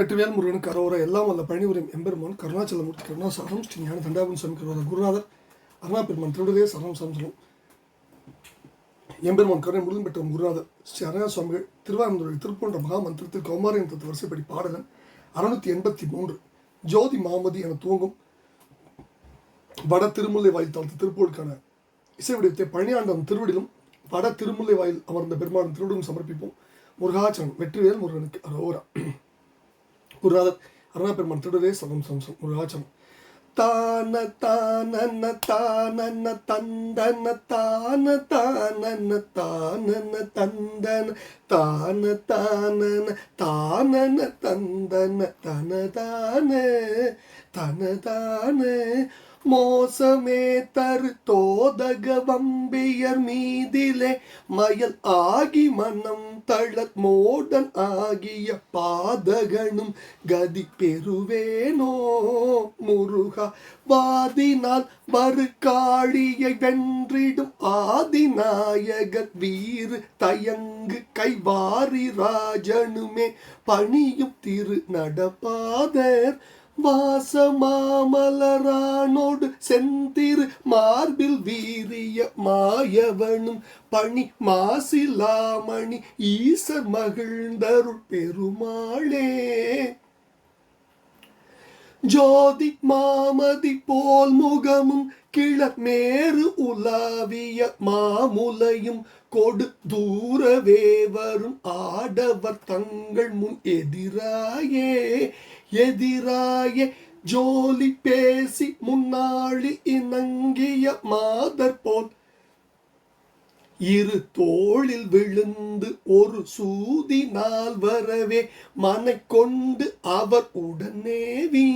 வெற்றிவேல் முருகன் கரோர எல்லாம் வல்ல பழனிபுரம் எம்பெருமான் கருணாச்சலமூர்த்தி கருணாசாரம் ஸ்ரீ ஞான தண்டாபன் சுவாமி கரோர குருநாதர் அருணா பெருமான் திருவிடலே சரணம் சமசலம் எம்பெருமான் கருணை முருகன் பெற்ற குருநாதர் ஸ்ரீ அரணா சுவாமிகள் திருவாரூரில் திருப்போன்ற மகா மந்திரத்தில் கௌமாரியம் தத்து வரிசைப்படி பாடகன் அறுநூத்தி எண்பத்தி மூன்று. ஜோதி மாமதி என துவங்கும் வட திருமுல்லை வாயில் தளத்து திருப்பூருக்கான இசை வடிவத்தை பழனியாண்டம் திருவிடிலும் வட திருமுல்லை வாயில் அமர்ந்த பெருமாளும் திருவிடும் சமர்ப்பிப்போம். முருகாச்சரன் வெற்றிவேல் முருகனுக்கு அரோரா. குருநாதர் அருணா பெருமான் திருடரே சதம் சம்சம் முருகாச்சரம் தான தான தான தந்தன தான தான தான தந்தன தான தான தான தந்தன தனதான தனதான மோசமே தரு தோதக வம்பியர் மீதிலே மயல் ஆகி மனம் தளத் மோடன் ஆகிய பாதகனும் கதி பெறுவேனோ? முருகா வாதினால் வரு காளியை வென்றிடும் ஆதிநாயகர் வீறு தயங்கு கைவாரி ராஜனுமே பணியும் திரு நடப்பாதர். வாசமாமலரானோடு செந்திரு மார்பில் வீரிய மாயவனும் பணி மாசிலாமணி ஈசர் மகிழ்ந்தருள் பெருமாளே. ஜோதி மாமதி போல் முகமும் கிளமேறு உலாவிய மாமுலையும் கொடு தூரவே வரும் ஆடவர் தங்கள் முன் எதிராயே. எதிராய ஜோலி பேசி முன்னாளி இணங்கிய மாதர் போல் இரு தோளில் விழுந்து ஒரு சூதி நாள் வரவே மனை கொண்டு அவர் உடனேவி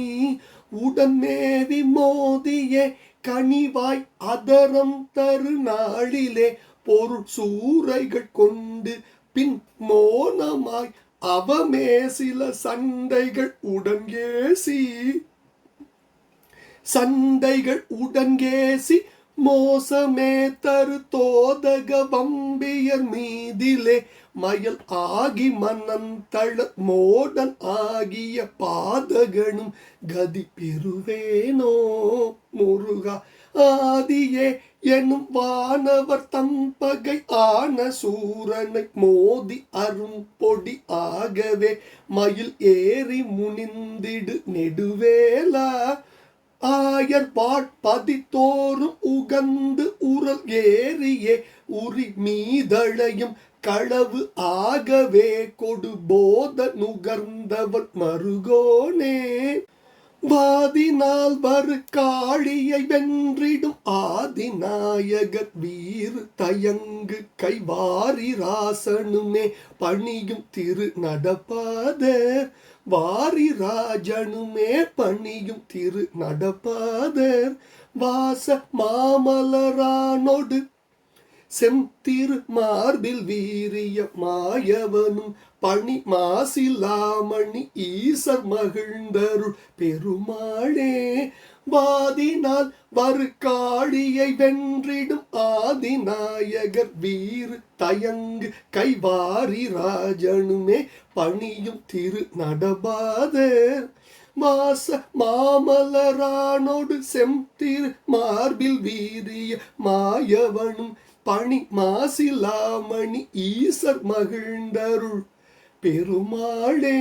உடனேவி மோதியே கனிவாய் அதரம் தரு நாளிலே பொருள் சூறைகள் கொண்டு பின் மோனமாய் அவமே சில சண்டைகள் உடன்கேசி சண்டைகள் உடன்கேசி மோசமே தரு தோதக வம்பியர் மீதிலே. மயல் ஆகி மனம் தள மோடன் ஆகிய பாதகனும் கதி பெறுவேனோ முருகா. ஆதியே எனும் வானவர் தம்பகை ஆன சூரனை மோதி அரும் பொடி ஆகவே மயில் ஏறி முனிந்திடு நெடுவேலா ஆயர் பாட்பதித்தோறும் உகந்து உரல் ஏறியே உரி மீதழையும் களவு ஆகவே கொடு போத நுகர்ந்தவன் மருகோனே. வாதினால் வரு காளியை வென்றிடும் ஆதிநாயகர் வீர் தயங்கு கைவாரி ராசனுமே பணியும் திரு நடப்பாதர் வாரி ராஜனுமே பணியும் திரு நடப்பாதர் வாச மாமலரானொடு செம்திரு மார்பில் வீரிய மாயவனும் பணி மாசிலாமணி ஈசர் மகிழ்ந்தருள் பெருமாளே வாதினால் வரு காளியை வென்றிடும் ஆதிநாயகர் வீர் தயங்கு கைவாரி ராஜனுமே பணியும் திரு நடபாதர் மாச மாமலரானோடு செம்திரு மார்பில் வீரிய மாயவனும் பணி மாசிலாமணி ஈசர் மகிழ்ந்தருள் பெருமாளே.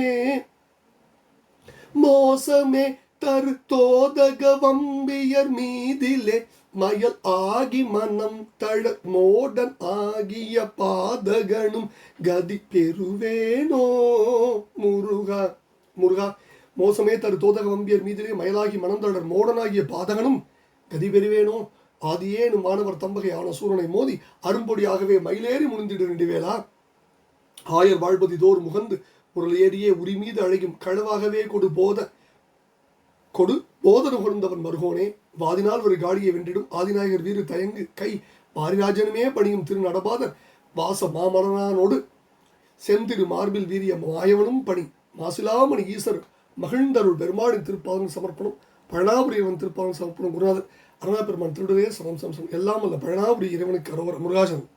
மோசமே தரு தோதக வம்பியர் மீதிலே மயல் ஆகி மனம் தழ மோடன் ஆகிய பாதகனும் கதி பெறுவேனோ. முருகா முருகா மோசமே தரு தோதக வம்பியர் மீதிலே மயலாகி மனம் தளர் மோடனாகிய பாதகனும் கதி பெறுவேனோ. ஆதியேனும் மாணவர் தம்பகை ஆன சூரனை மோதி அரும்பொடியாகவே மயிலேறி முனிந்திடு வேண்டிவேலா ஆயர் வாழ்பதி தோர் முகந்து உரல் ஏறியே உரி மீது அழையும் களவாகவே கொடு போத கொடு போத நுகர்ந்தவன் மருகோனே. வாதினால் ஒரு காடியை வென்றிடும் ஆதிநாயகர் வீறு தயங்கு கை. பாரிராஜனுமே பணியும் திரு நடபாதர் வாச மாமலனானோடு செந்திரு மார்பில் வீரிய மாயவனும் பணி. மாசிலாமணி ஈசர் மகிழ்ந்தருள் பெருமாளின் திருப்பாதன் சமர்ப்பணம் பழனாபுரியவன் திருப்பாதன் சமர்ப்பணம் குருநாதர். அருணா பெருமான் திருடுவே சமம் சம்சம் எல்லாம் அல்ல பழனாபுரி இறைவனுக்கு அரோவர் முருகாசனம்.